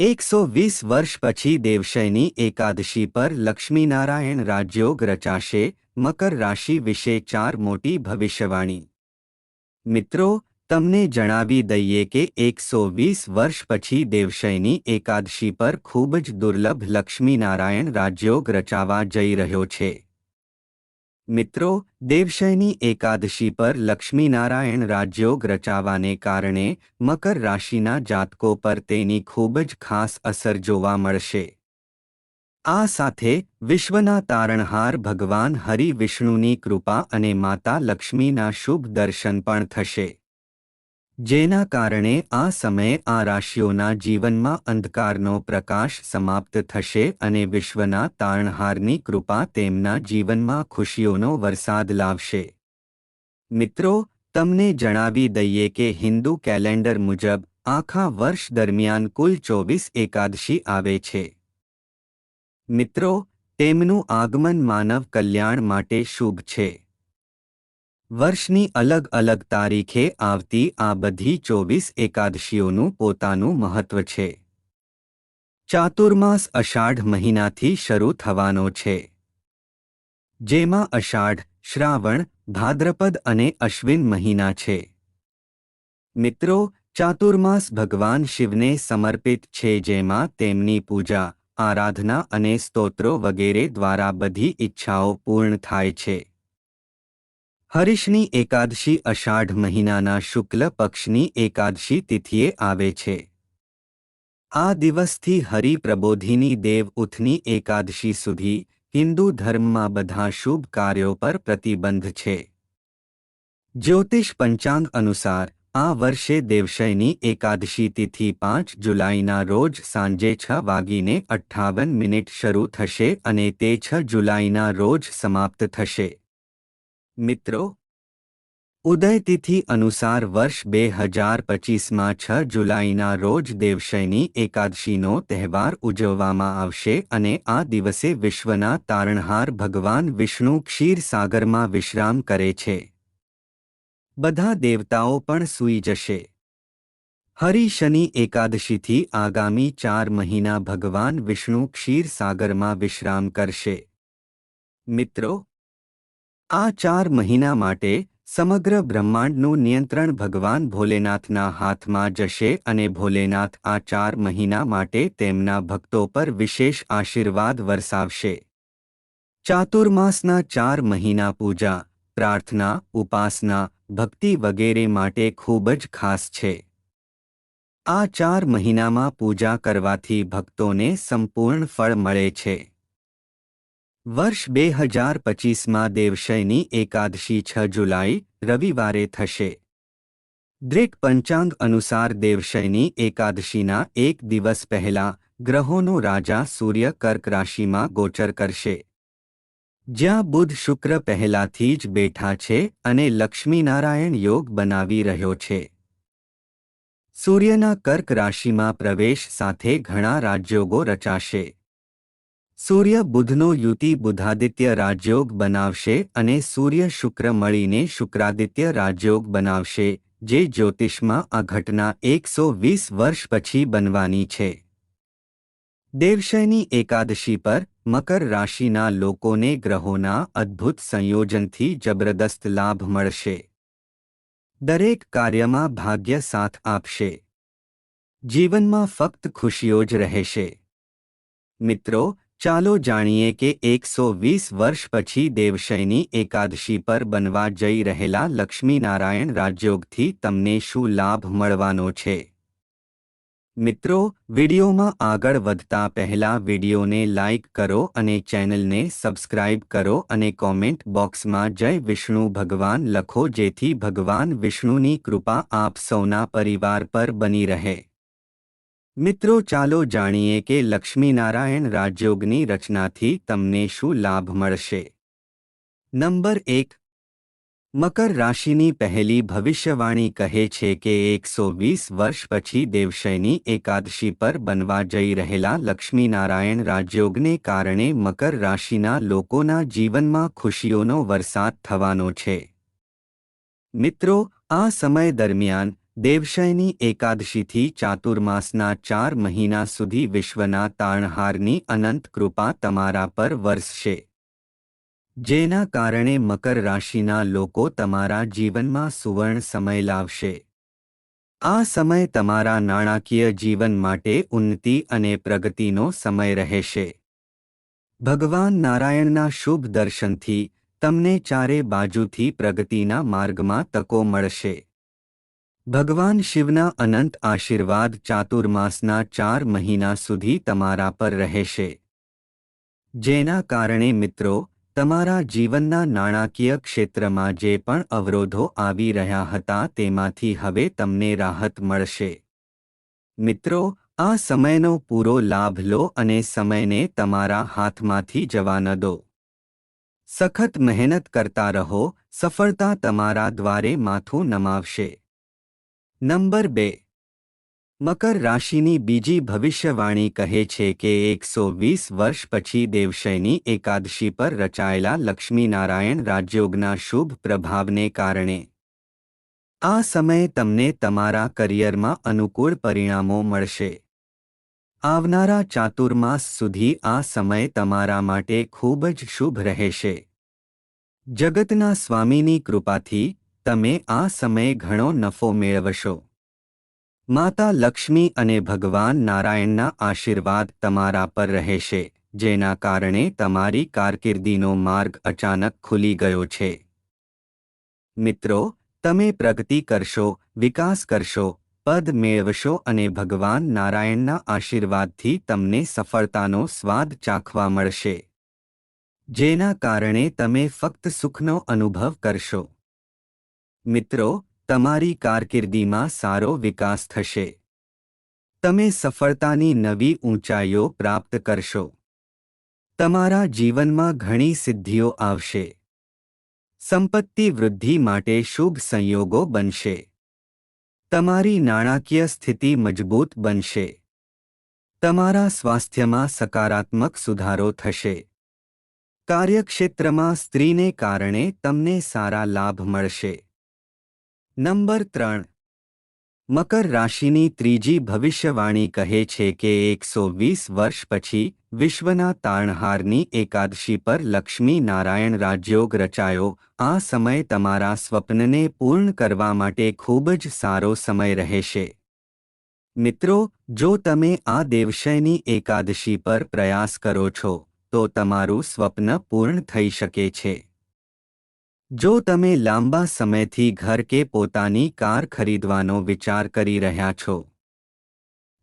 એકસો વીસ વર્ષ પછી દેવશયની એકાદશી પર લક્ષ્મીનારાયણ રાજયોગ રચાશે, મકર રાશિ વિશે ચાર મોટી ભવિષ્યવાણી. મિત્રો, તમને જણાવી દઈએ કે એકસો વીસ વર્ષ પછી દેવશયની એકાદશી પર ખૂબ જ દુર્લભ લક્ષ્મીનારાયણ રાજયોગ રચાવા જઈ રહ્યો છે. મિત્રો, દેવશયની એકાદશી પર લક્ષ્મીનારાયણ રાજયોગ રચાવાને કારણે મકર રાશિના જાતકો પર તેની ખૂબ જ ખાસ અસર જોવા મળશે. આ સાથે વિશ્વના તારણહાર ભગવાન હરિ વિષ્ણુની કૃપા અને માતા લક્ષ્મીના શુભ દર્શન પણ થશે. જેના કારણે આ સમયે આ રાશિઓના જીવનમાં અંધકારનો પ્રકાશ સમાપ્ત થશે અને વિશ્વના તારણહારની કૃપા તેમના જીવનમાં ખુશીઓનો વરસાદ લાવશે. મિત્રો, તમને જણાવી દઈએ કે હિન્દુ કેલેન્ડર મુજબ આખા વર્ષ દરમિયાન કુલ ચોવીસ એકાદશી આવે છે. મિત્રો, તેમનું આગમન માનવ કલ્યાણ માટે શુભ છે. વર્ષની અલગ અલગ તારીખે આવતી આ બધી ચોવીસ એકાદશીઓનું પોતાનું મહત્વ છે. ચાતુર્માસ અષાઢ મહિનાથી શરૂ થવાનો છે. જેમાં અષાઢ, શ્રાવણ, ભાદ્રપદ અને અશ્વિન મહિના છે. મિત્રો, ચાતુર્માસ ભગવાન શિવને સમર્પિત છે જેમાં તેમની પૂજા, આરાધના અને સ્તોત્રો વગેરે દ્વારા બધી ઈચ્છાઓ પૂર્ણ થાય છે. હરીશની એકાદશી અષાઢ મહિનાના શુક્લ પક્ષની એકાદશી તિથિએ આવે છે. આ દિવસથી હરિપ્રબોધિની દેવ ઉથની એકાદશી સુધી હિન્દુ ધર્મમાં બધા શુભ કાર્યો પર પ્રતિબંધ છે. જ્યોતિષ પંચાંગ અનુસાર આ વર્ષે દેવશયની એકાદશી તિથિ પાંચ જુલાઈના રોજ સાંજે છ વાગીને અઠ્ઠાવન મિનિટ શરૂ થશે અને તે છ જુલાઈના રોજ સમાપ્ત થશે. મિત્રો, ઉદયતિથિ અનુસાર વર્ષ બે હજાર પચીસમાં છ જુલાઈના રોજ દેવશયની એકાદશીનો તહેવાર ઉજવવામાં આવશે અને આ દિવસે વિશ્વના તારણહાર ભગવાન વિષ્ણુ ક્ષીરસાગરમાં વિશ્રામ કરે છે. બધા દેવતાઓ પણ સૂઈ જશે. હરિ એકાદશીથી આગામી ચાર મહિના ભગવાન વિષ્ણુ ક્ષીરસાગરમાં વિશ્રામ કરશે. મિત્રો આ ચાર મહિના માટે સમગ્ર બ્રહ્માંડનું નિયંત્રણ ભગવાન ભોલેનાથના હાથમાં જશે અને ભોલેનાથ આ ચાર મહિના માટે તેમના ભક્તો પર વિશેષ આશીર્વાદ વરસાવશે. ચાતુર્માસના ચાર મહિના પૂજા, પ્રાર્થના, ઉપાસના, ભક્તિ વગેરે માટે ખૂબ જ ખાસ છે. આ ચાર મહિનામાં પૂજા કરવાથી ભક્તોને સંપૂર્ણ ફળ મળે છે. વર્ષ બે હજાર પચીસમાં દેવશયની એકાદશી છ જુલાઈ, રવિવારે થશે. દ્રેક પંચાંગ અનુસાર દેવશયની એકાદશીના એક દિવસ પહેલા ગ્રહોનો રાજા સૂર્ય કર્ક રાશિમાં ગોચર કરશે. જ્યાં બુધ શુક્ર પહેલાથી જ બેઠા છે અને લક્ષ્મીનારાયણ યોગ બનાવી રહ્યો છે. સૂર્યના કર્ક રાશિમાં પ્રવેશ સાથે ઘણા રાજયોગો રચાશે. સૂર્ય બુધનો યુતિ બુધાદિત્ય રાજયોગ બનાવશે અને સૂર્ય શુક્ર મળીને શુક્રાદિત્ય રાજયોગ બનાવશે, જે જ્યોતિષમાં આ ઘટના એકસો વીસ વર્ષ પછી બનવાની છે. દેવશયની એકાદશી પર મકર રાશિના લોકોને ગ્રહોના અદ્ભુત સંયોજનથી જબરદસ્ત લાભ મળશે. દરેક કાર્યમાં ભાગ્ય સાથ આપશે. જીવનમાં ફક્ત ખુશીઓ જ રહેશે. મિત્રો ચાલો જાણીએ કે એકસો વીસ વર્ષ પછી દેવશયની એકાદશી પર બનવા જઈ રહેલા લક્ષ્મીનારાયણ રાજયોગથી તમને શું લાભ મળવાનો છે? મિત્રો, વિડીયોમાં આગળ વધતા પહેલા વિડીયોને લાઇક કરો અને ચેનલને સબસ્ક્રાઇબ કરો અને કોમેન્ટ બોક્સમાં જય વિષ્ણુ ભગવાન લખો જેથી ભગવાન વિષ્ણુની કૃપા આપ સૌના પરિવાર પર બની રહે. મિત્રો, ચાલો જાણીએ કે લક્ષ્મીનારાયણ રાજયોગની રચનાથી તમને શું લાભ મળશે. નંબર એક. મકર રાશિની પહેલી ભવિષ્યવાણી કહે છે કે એકસો વીસ વર્ષ પછી દેવશયની એકાદશી પર બનવા જઈ રહેલા લક્ષ્મીનારાયણ રાજયોગને કારણે મકર રાશિના લોકોના જીવનમાં ખુશીઓનો વરસાદ થવાનો છે. મિત્રો, આ સમય દરમિયાન દેવશયની એકાદશીથી ચાતુર્માસના ચાર મહિના સુધી વિશ્વના તાણહારની અનંત કૃપા તમારા પર વરસશે. જેના કારણે મકર રાશિના લોકો તમારા જીવનમાં સુવર્ણ સમય લાવશે. આ સમય તમારા નાણાકીય જીવન માટે ઉન્નતિ અને પ્રગતિનો સમય રહેશે. ભગવાન નારાયણના શુભ દર્શનથી તમને ચારે બાજુથી પ્રગતિના માર્ગમાં તકો મળશે. ભગવાન શિવના અનંત આશીર્વાદ ચાતુર્માસના ચાર મહિના સુધી તમારા પર રહેશે. જેના કારણે મિત્રો, તમારા જીવનના નાણાકીય ક્ષેત્રમાં જે પણ અવરોધો આવી રહ્યા હતા તેમાંથી હવે તમને રાહત મળશે. મિત્રો, આ સમયનો પૂરો લાભ લો અને સમયને તમારા હાથમાંથી જવા ન દો. સખત મહેનત કરતા રહો, સફળતા તમારા દ્વારે માથું નમાવશે. નંબર બે. મકર રાશિની બીજી ભવિષ્યવાણી કહે છે કે એકસો વીસ વર્ષ પછી દેવશયની એકાદશી પર રચાયેલા લક્ષ્મીનારાયણ રાજયોગના શુભ પ્રભાવને કારણે. આ સમયે તમને તમારા કરિયરમાં અનુકૂળ પરિણામો મળશે. આવનારા ચાતુર્માસ સુધી આ સમય તમારા માટે ખૂબ જ શુભ રહેશે. જગતના સ્વામીની કૃપાથી તમે આ સમયે ઘણો નફો મેળવશો. માતા લક્ષ્મી અને ભગવાન નારાયણના આશીર્વાદ તમારા પર રહેશે, જેના કારણે તમારી કારકિર્દીનો માર્ગ અચાનક ખુલી ગયો છે. મિત્રો, તમે પ્રગતિ કરશો, વિકાસ કરશો, પદ મેળવશો અને ભગવાન નારાયણના આશીર્વાદથી તમને સફળતાનો સ્વાદ ચાખવા મળશે. જેના કારણે તમે ફક્ત સુખનો અનુભવ કરશો. મિત્રો, તમારી કારકિર્દીમાં સારો વિકાસ થશે. તમે સફળતાની નવી ઊંચાઈઓ પ્રાપ્ત કરશો. તમારા જીવનમાં ઘણી સિદ્ધિઓ આવશે. સંપત્તિ વૃદ્ધિ માટે શુભ સંયોગો બનશે. તમારી નાણાકીય સ્થિતિ મજબૂત બનશે. તમારા સ્વાસ્થ્યમાં સકારાત્મક સુધારો થશે. કાર્યક્ષેત્રમાં સ્ત્રીને કારણે તમને સારા લાભ મળશે. નંબર ત્રણ. મકર રાશિની ત્રીજી ભવિષ્યવાણી કહે છે કે એકસો વીસ વર્ષ પછી વિશ્વના તારણહારની એકાદશી પર લક્ષ્મી નારાયણ રાજયોગ રચાયો. આ સમય તમારા સ્વપ્નને પૂર્ણ કરવા માટે ખૂબ જ સારો સમય રહેશે. મિત્રો, જો તમે આ દેવશયની એકાદશી પર પ્રયાસ કરો છો, તો તમારું સ્વપ્ન પૂર્ણ થઈ શકે છે. જો તમે લાંબા સમયથી ઘર કે પોતાની કાર ખરીદવાનો વિચાર કરી રહ્યા છો,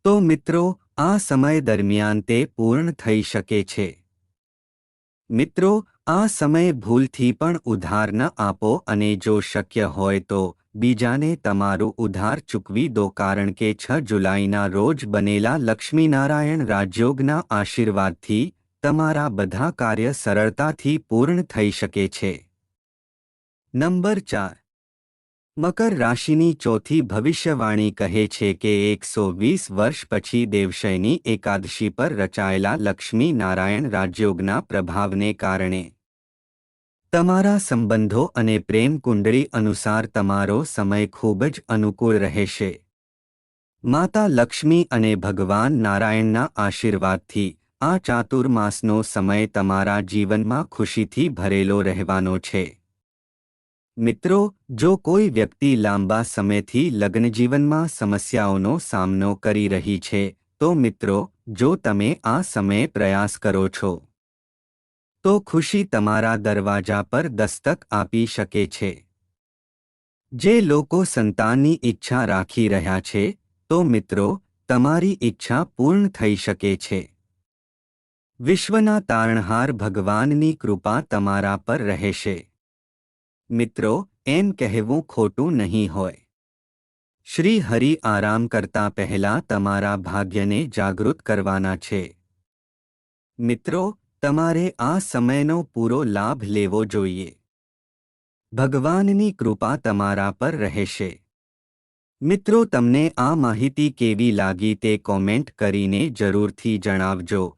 તો મિત્રો, આ સમય દરમિયાન તે પૂર્ણ થઈ શકે છે. મિત્રો, આ સમય ભૂલથી પણ ઉધાર ન આપો અને જો શક્ય હોય તો બીજાને તમારું ઉધાર ચૂકવી દો કારણ કે છ જુલાઈના રોજ બનેલા લક્ષ્મીનારાયણ રાજયોગના આશીર્વાદથી તમારા બધા કાર્ય સરળતાથી પૂર્ણ થઈ શકે છે. નંબર ચાર. મકર રાશિની ચોથી ભવિષ્યવાણી કહે છે કે એકસો વીસ વર્ષ પછી દેવશયની એકાદશી પર રચાયેલા લક્ષ્મી નારાયણ રાજયોગના પ્રભાવને કારણે. તમારા સંબંધો અને પ્રેમ કુંડળી અનુસાર તમારો સમય ખૂબ જ અનુકૂળ રહેશે. માતા લક્ષ્મી અને ભગવાન નારાયણના આશીર્વાદથી આ ચાતુર્માસનો સમય તમારા જીવનમાં ખુશીથી ભરેલો રહેવાનો છે. મિત્રો, જો કોઈ વ્યક્તિ લાંબા સમયથી લગ્નજીવનમાં સમસ્યાઓનો સામનો કરી રહી છે, તો મિત્રો, જો તમે આ સમયે પ્રયાસ કરો છો, તો ખુશી તમારા દરવાજા પર દસ્તક આપી શકે છે. જે લોકો સંતાનની ઈચ્છા રાખી રહ્યા છે, તો મિત્રો, તમારી ઈચ્છા પૂર્ણ થઈ શકે છે. વિશ્વના તારણહાર ભગવાનની કૃપા તમારા પર રહેશે. મિત્રો, એમ કહેવું ખોટું નહીં હોય. શ્રી હરિ આરામ કરતા પહેલા તમારા ભાગ્યને જાગૃત કરવાના છે. મિત્રો, તમારે આ સમયનો પૂરો લાભ લેવો જોઈએ. ભગવાનની કૃપા તમારા પર રહેશે. મિત્રો, તમને આ માહિતી કેવી લાગી તે કોમેન્ટ કરીને જરૂરથી જણાવજો.